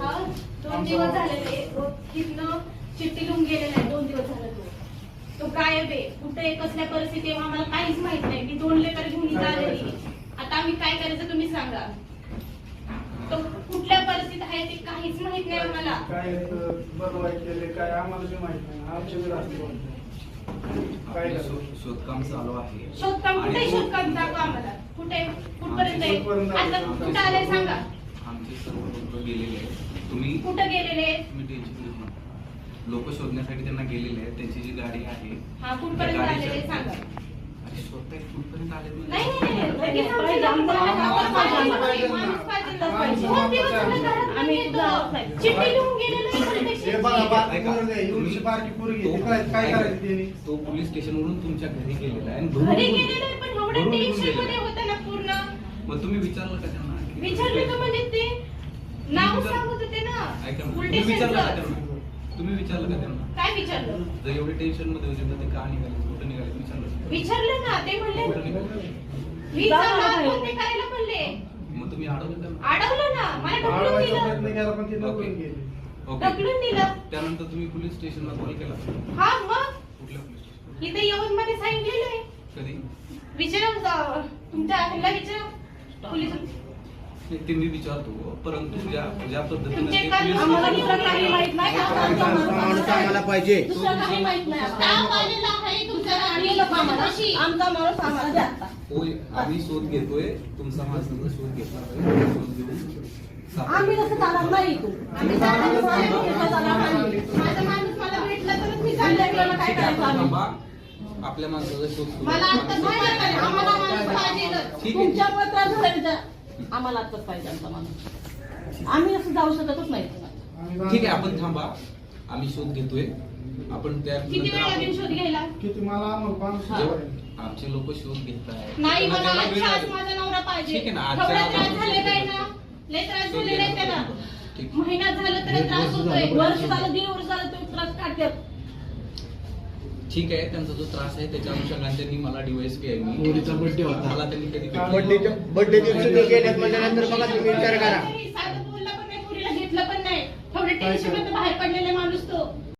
हा, दोन दिवस झालेले. तो तिथनं चिठ्ठी लिहून गेलेला आहे. दोन दिवस झाले तो. तो गायब आहे. कुठे कसल्या परिस्थिती आहे आम्हाला काहीच माहीत नाही. मी दोन लेकर घेऊन इथं आलेली. आता आम्ही काय करायचं तुम्ही सांगा. तो कुठल्या परिस्थितीत आहे ते काहीच माहीत नाही आम्हाला. काय बरोबर केले काय आम्हाला बी माहीत नाही. आमच्या बी राहते काय शोधकाम चालू आहे. शोधकाम कुठे शोधकाम दाखवा आम्हाला. कुठे कुठपर्यंत आहे कुठपर्यंत आता आहे? कुठं आलंय सांगा आमचे सर्व लोक गेलेले आहेत तुम्ही कुठं गेलेले आहेत? तुम्ही टेन्शन घेऊ नका लोक शोधण्यासाठी त्यांना गेलेले आहेत त्यांची जी गाडी आहे हा कुठपर्यंत आलेले आहेत सांगा अरे शोधताय कुठपर्यंत आले नाही नाही नाही लगेच आमच्या आम्हाला माणूस पाहिजे, माणूस पाहिजे. दोन दिवस झाले घरात आम्ही नाही तुझा येतो. नाही. चिठ्ठी लिहून गेलेलं आहे police हे बघा station ची. बारकी पोरं आहे, एवढीशी बारकी पोरगी आहे. ते काय काय करायचं त्यांनी तो पोलीस स्टेशनवरून तुमच्या घरी गेलेला आहे आणि घरून घरी निघून गेलेलं आहे पण एवढं टेन्शनमध्ये गेलेला आहे. होतं ना पूर्ण. मग तुम्ही विचारलं का त्यांना? विचारलं का म्हणजे ते? नाव विचार- सांगत होते ना. ऐका ना, पोलीस तुम्ही विचारलं का. त्यांना? तुम्ही विचारलं का त्यांना? काय विचारलं? जर एवढे टेन्शनमध्ये होते तर ते का निघाले? कुठं निघाले? विचारलं का? विचारलं ना ते कुठं म्हणले निघाले? मी चाललो पण ते करायला म्हणले. मग तुम्ही अडवलं त्यांना अडवलं ना. मला ढकलून अडवायचा प्रयत्न दिलं केला पण ते ओके. ढकलून गेले ओके. ढकलून दिलं. त्यानंतर तुम्ही पोलीस स्टेशनला कॉल केला. हा मग कुठल्या पोलीस स्टेशन इथे येऊन मध्ये सांगितलेलं कधी विचारा अं, तुमच्या ह्याला विचारा पोलीस नाही, ते मी विचारतो परंतु ज्या ज्या पद्धतीने ते पोलीस आम्हाला आम्हाला दुसरं काही माहीत नाही आमचा माणूस आम्हाला पाहिजे दुसरं काही माहीत नाही आम्हाला. लोक आम्हाला आमचा माणूस आम्हाला द्या आता. होय आम्ही शोध घेतोय तुमचा माझा शोध घेतला शोध घेऊन सापडला. आम्ही तसं चालत नाही इथून. आम्ही चालत नाही, इथं चालत नाही. माझा माणूस मला भेटला तरच मी आमच्या चालले इकडं काय करायचं आम्ही? थांबा. आपल्या माणसाचा शोध सुरू मला आहे. आता माणूस तुमच्यामुळे त्रास झाला. आम्हाला आत्ताच पाहिजे आमचा माणूस. आम्ही असं जाऊ शकतच नाही. ठीक आहे आपण थांबा. आम्ही शोध घेतोय. आपण त्या किती वेळ लागेल शोध घ्यायला? आमचे लोक शोध घेत आहेत नाही आजच्या आज. माझा नवरा पाहिजे. ठीक आहे ना, आजच्या एवढा आज त्रास आपण- ना? लय त्रास झालेला आहे त्याला ठीक. महिना झालं तर त्रास होतोय. वर्ष झालं दीड वर्ष झालं तो त्रास काढतात ठीक आहे त्यांचा जो त्रास आहे त्याच्या अनुषंगाने त्यांनी मला डिवाइस आहे मी पोरीचा birthday होता. मला त्यांनी कधी बर्थडेच्या बर्थडे दिवशी ते गेल्यात म्हणल्यानंतर बघा तुम्ही विचार करा. साधं बोलला पण नाही पुरीला घेतलं पण नाही. थोडे टेन्शनमध्ये बाहेर पडलेले माणूस तो.